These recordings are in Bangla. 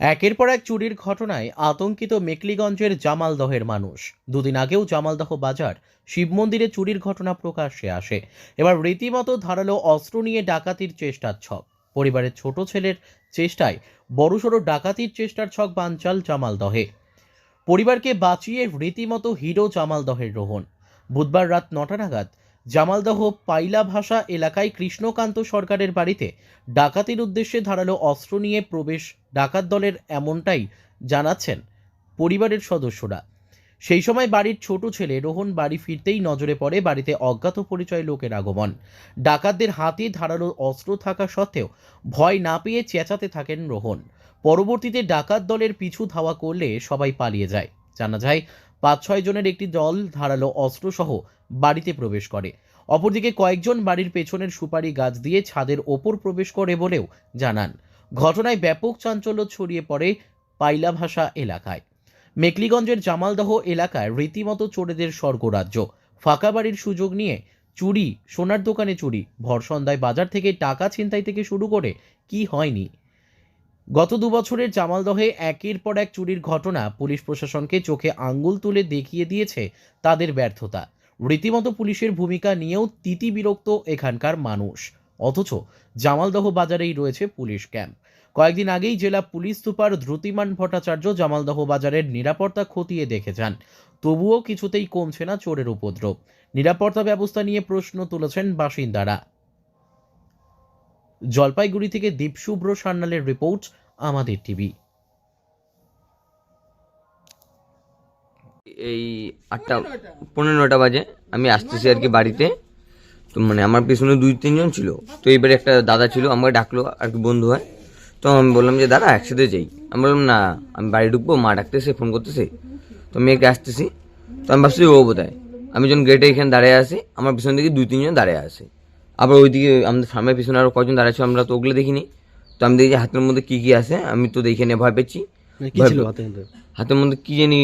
একের পর এক চুরির ঘটনায় আতঙ্কিত মেকলিগঞ্জের জামালদহের মানুষ। দুদিন আগেও জামালদহ বাজার শিব মন্দিরে চুরির ঘটনা প্রকাশ্যে আসে। এবার রীতিমতো ধারালো অস্ত্র নিয়ে ডাকাতির চেষ্টার ছক। পরিবারের ছোট ছেলের চেষ্টায় বড়সড় ডাকাতির চেষ্টার ছক বানচাল জামালদহে পরিবারকে বাঁচিয়ে রীতিমতো হিরো জামালদহের রোহন। বুধবার রাত নটা নাগাদ জামালদহ পাইলা ভাষা এলাকায় কৃষ্ণকান্ত সরকারের বাড়িতে ডাকাতির উদ্দেশ্যে ধারালো অস্ত্র নিয়ে প্রবেশ ডাকাত দলের এমনটাই জানাচ্ছেন পরিবারের সদস্যরা। সেই সময় বাড়ির ছোট ছেলে রোহন বাড়ি ফিরতেই নজরে পড়ে বাড়িতে অজ্ঞাত পরিচয় লোকের আগমন। ডাকাতদের হাতে ধারালো অস্ত্র থাকা সত্ত্বেও ভয় না পেয়ে চেঁচাতে থাকেন রোহন। পরবর্তীতে ডাকাত দলের পিছু ধাওয়া করলে সবাই পালিয়ে যায়। জানা যায় পাঁচ ছয় জনের একটি দল ধারালো অস্ত্রসহ বাড়িতে প্রবেশ করে। অপরদিকে কয়েকজন বাড়ির পেছনের সুপারি গাছ দিয়ে ছাদের ওপর প্রবেশ করে বলেও জানান। ঘটনায় ব্যাপক চাঞ্চল্য ছড়িয়ে পড়ে পাইলা ভাষা এলাকায়। মেকলিগঞ্জের জামালদহ এলাকায় রীতিমতো চোরেদের স্বর্গরাজ্য। ফাঁকা বাড়ির সুযোগ নিয়ে চুরি, সোনার দোকানে চুরি ভর সন্ধ্যায় বাজার থেকে টাকা ছিনতাই থেকে শুরু করে কি হয়নি গত দু বছরের জামালদহে একের পর এক চুরির ঘটনা পুলিশ প্রশাসনকে চোখে আঙ্গুল তুলে দেখিয়ে দিয়েছে তাদের ব্যর্থতা। রীতিমতো পুলিশের ভূমিকা নিয়েও তিতি বিরক্ত এখানকার মানুষ। অথচ জামালদহ বাজারেই রয়েছে পুলিশ ক্যাম্প। কয়েকদিন আগেই জেলা পুলিশ সুপার ধ্রুতিমান ভট্টাচার্য জামালদহ বাজারের নিরাপত্তা খতিয়ে দেখে যান। তবুও কিছুতেই কমছে না চোরের উপদ্রব। নিরাপত্তা ব্যবস্থা নিয়ে প্রশ্ন তুলেছেন বাসিন্দারা। জলপাইগুড়ি থেকে দীপশুভ্র সান্যালের রিপোর্ট, আমাদের টিভি। এই আটটা পনেরো নটা বাজে, আমি আসতেছি আর কি বাড়িতে। তো মানে আমার পেছনে দুই, তিনজন ছিল। তো এবারে একটা দাদা ছিল, আমাকে ডাকলো আর কি বন্ধু হয়। তো আমি বললাম যে, দাদা, একসাথে যাই। আমি বললাম, না, আমি বাড়ি ঢুকবো, মা ডাকতেছে, ফোন করতেছে। তো আমি একে আসতেছি। তো আমি ভাবছি, ও বোধ আমি যখন গেটে এখানে দাঁড়িয়ে আসি আমার পিছন দিকে দুই, তিনজন দাঁড়িয়ে আছে। আবার ওইদিকে আমাদের সামনের পিছনে আরও কজন দাঁড়িয়ে ছিল আমরা তো ওগুলো দেখিনি। তো আমি দেখি হাতের মধ্যে কী কী আছে আমি তো দেখে নিয়ে ভয় পেয়েছি। মানে হাতের মধ্যে? কি জানি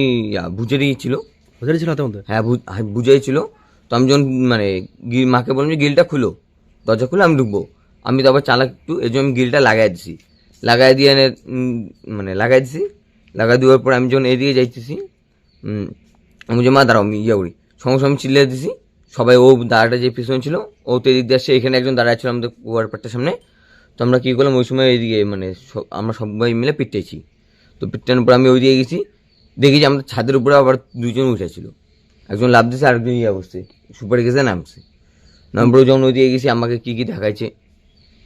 বুঝেরই ছিল। হাজারি ছিল হাতের মধ্যে? হ্যাঁ বু- হ্যাঁ, বুঝাই ছিল। তো আমি যখন মানে মাকে বললাম যে গিলটা খুলো দরজা খুলে আমি ঢুকবো। আমি তো আবার চালাক একটু এই জন্য আমি গিলটা লাগাই দিছি। লাগাই দিয়ে মানে লাগাই দিছি। লাগাই দেওয়ার পর আমি যখন এদিকে যাইতেছি আমি যে মা দাঁড়াও আমি ইয়ে করি। সঙ্গে সঙ্গে চিল্লিয়ে দিছি। সবাই ও দাঁড়াটা যে পিছনে ছিল ও তো এদিক দিয়ে আসছে এখানে একজন দাঁড়ায় ছিল আমাদের কুয়ার পাটটার সামনে। তো আমরা কী করলাম ওই সময় এইদিকে মানে সব- আমরা সবাই মিলে পিটতেছি তো পিটটানোর পর আমি ওইদিকে গেছি দেখি যে আমাদের ছাদের উপরে আবার দুজন উঠেছিল একজন লাভ দিছে আরেকজন ইয়ে বসছে সুপারি গেছে নামছে। নামবো যখন ওই দিয়ে গেছি আমাকে কী কী দেখাইছে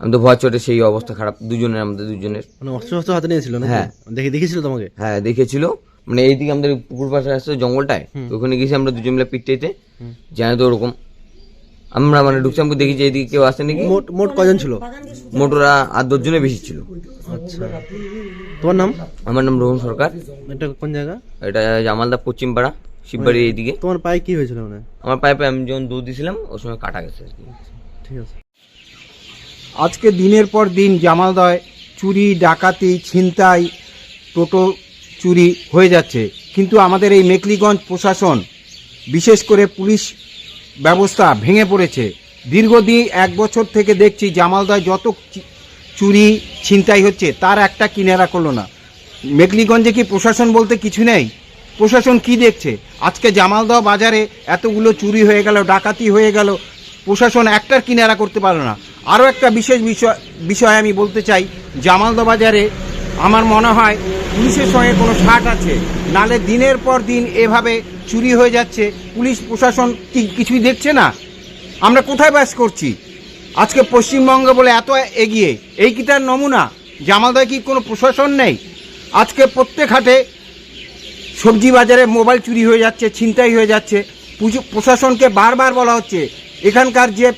আমি তো ভয় চটে সেই অবস্থা খারাপ দুজনের আমাদের দুজনের। মানে অস্ত্র হাতে নিয়েছিল হ্যাঁ। দেখে দেখেছিল তোমাকে? হ্যাঁ দেখেছিল। মানে এইদিকে আমাদের পুকুর পাশে আসছে জঙ্গলটায় তো ওখানে গেছি আমরা দুজন মিলে পিটতেইতে জানি তো ওরকম। আমরা মানে ঢুকছি আমাকে দেখি যে এইদিকে কেউ আসে নাকি। মোট মোট কয়জন ছিল? মোটরা আর দশজনে বেশি ছিল। আচ্ছা। তোমার নাম? আমার নাম রোহন সরকার। এটা কোন জায়গা? এটা জামালদা পশ্চিম পাড়া শিববাড়ির এইদিকে। তোমার পায়ে কি হয়েছিল মানে? আমার পায়ে পায়ে আমি যখন দুধ দিয়েছিলাম ওর সময় কাটা গেছে আর কি। ঠিক আছে। আজকে দিনের পর দিন জামালদয় চুরি ডাকাতি ছিনতাই টোটো চুরি হয়ে যাচ্ছে। কিন্তু আমাদের এই মেকলিগঞ্জ প্রশাসন, বিশেষ করে পুলিশ ব্যবস্থা ভেঙে পড়েছে। দীর্ঘদিন এক বছর থেকে দেখছি জামালদয় যত চুরি, ছিনতাই হচ্ছে, তার একটা কিনারা করল না। মেকলিগঞ্জে কি প্রশাসন বলতে কিছু নেই? প্রশাসন কি দেখছে? আজকে জামালদহ বাজারে এতগুলো চুরি হয়ে গেল, ডাকাতি হয়ে গেল, প্রশাসন একটার কিনারা করতে পারল না। আরও একটা বিশেষ বিষয় বিষয় আমি বলতে চাই জামালদহ বাজারে আমার মনে হয় পুলিশের সঙ্গে কোনো ছাট আছে? নালে দিনের পর দিন এভাবে চুরি হয়ে যাচ্ছে। পুলিশ প্রশাসন কি কিছুই দেখছে না? আমরা কোথায় বাস করছি? আজকে পশ্চিমবঙ্গ বলে এত এগিয়ে, এই কি তার নমুনা? জামালদয় কি কোনো প্রশাসন নেই? আজকে প্রত্যেক হাটে সবজি বাজারে মোবাইল চুরি হয়ে যাচ্ছে, ছিনতাই হয়ে যাচ্ছে। প্রশাসনকে বারবার বলা হচ্ছে, এখানকার যে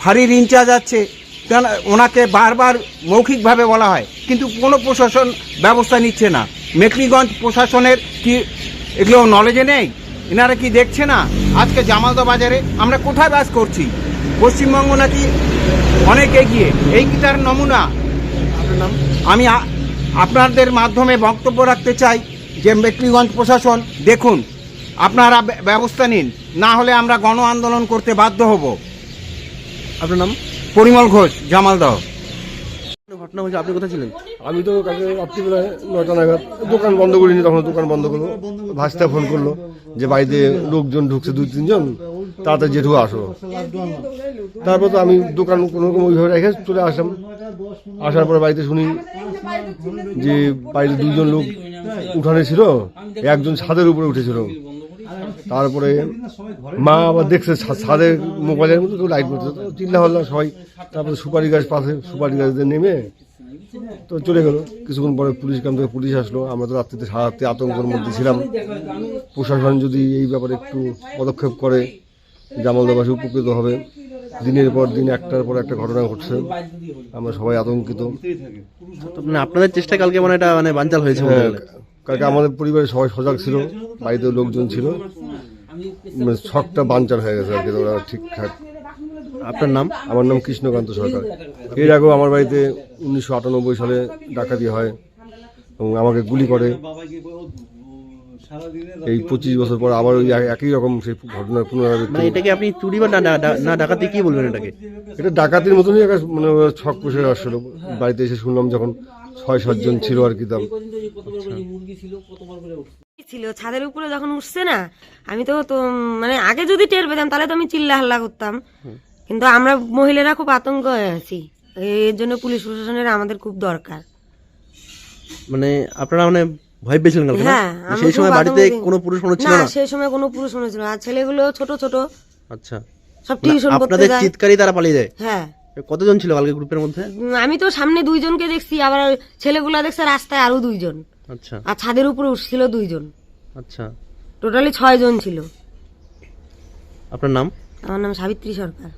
ফাঁড়ির ইনচার্জ আছে তেনা- ওনাকে বারবার মৌখিকভাবে বলা হয়, কিন্তু কোনো প্রশাসন ব্যবস্থা নিচ্ছে না। মেকলিগঞ্জ প্রশাসনের কি এগুলো নলেজে নেই? এনারা কি দেখছে না? আজকে জামালদা বাজারে আমরা কোথায় বাস করছি? পশ্চিমবঙ্গ নাকি অনেক এগিয়ে। এই কি তার নমুনা? আমি আপনাদের মাধ্যমে বক্তব্য রাখতে চাই যে মেকলিগঞ্জ প্রশাসন, দেখুন, আপনারা ব্যবস্থা নিন, না হলে আমরা গণ আন্দোলন করতে বাধ্য হব। আপনার নাম? পরিমল ঘোষ জামালদহ ঘটনা হয়েছে? আপনি কোথায় ছিলেন? আমি তো কালকে রাত্রিবেলায় নয়টা নাগাদ দোকান বন্ধ করিনি তখন দোকান বন্ধ করল। ভাস্তা ফোন করল যে বাড়িতে লোকজন ঢুকছে দুই তিনজন তাড়াতাড়ি জেঠু আসো। তারপর তো আমি দোকান কোনো রকম ওইভাবে রেখে চলে আসলাম। আসার পর বাড়িতে শুনি যে বাড়িতে দুইজন লোক উঠানে ছিল একজন ছাদের উপরে উঠেছিল। তারপরে মা আবার দেখছে ছা- ছাদের মোবাইলের মধ্যে তো লাইট করছে। তো চিন্তা হল্লা সবাই। তারপরে সুপারি গাছ পাশে সুপারি গাছ দিয়ে নেমে তো চলে গেল। কিছুক্ষণ পরে পুলিশ গ্রাম থেকে পুলিশ আসলো। আমরা তো রাত্রিতে সারা রাত্রি আতঙ্কের মধ্যে ছিলাম। প্রশাসন যদি এই ব্যাপারে একটু পদক্ষেপ করে জামালদাবাসী উপকৃত হবে। দিনের পর দিন একটার পর একটা ঘটনা ঘটছে। আমরা সবাই আতঙ্কিত। মানে আপনাদের চেষ্টা কালকে মানে এটা মানে বানচাল হয়েছে বলতে হ্যাঁ, কালকে আমাদের পরিবারের সবাই সজাগ ছিল বাড়িতে লোকজন ছিল। মানে ছকটা বাঞ্চার হয়ে গেছে আর কি ওরা ঠিকঠাক। আপনার নাম? আমার নাম কৃষ্ণকান্ত সরকার। এর আগেও আমার বাড়িতে উনিশশো আটানব্বই সালে ডাকাতি হয় এবং আমাকে গুলি করে। এই পঁচিশ বছর পর আবার ওই এক- একই রকম সেই ঘটনার পুনরাবৃত্তি। মানে এটাকে আপনি চুরি বা না না ডাকাতি কি বলবেন এটাকে? এটা ডাকাতির মতনই একটা মানে ছক কষে আসছিল। বাড়িতে এসে শুনলাম যখন ছয় সাতজন ছিল আর কি দাম। ছিল ছাদের উপরে যখন উঠছে না আমি তো তো মানে আগে যদি টের পেতাম তাহলে তো আমি চিল্লা হাল্লা করতাম কিন্তু আমরা মহিলারা খুব আতঙ্ক হয়ে আছি। এর জন্য পুলিশ প্রশাসনের আমাদের খুব দরকার। মানে আপনারা মানে ভয় পেয়েছিলেন কালকে না? হ্যাঁ আমি সেই সময় বাড়িতে কোনো পুরুষ মানুষ ছিল না না? সেই সময় কোনো পুরুষ মানুষ ছিল না। আর ছেলেগুলো ছোট ছোট। আচ্ছা। সব মানে টিউশন করতে যায়। আপনাদের চিৎকারই তারা পালিয়ে যায়? হ্যাঁ। কতজন ছিল কালকে গ্রুপের মধ্যে? আমি তো সামনে দুইজনকে দেখছি আবার ছেলেগুলা দেখছে রাস্তায় আরও দুইজন। আচ্ছা। আর ছাদের উপরে উঠছিল দুইজন। আচ্ছা। টোটালি ছয় জন ছিল। আপনার নাম? আমার নাম সাবিত্রী সরকার।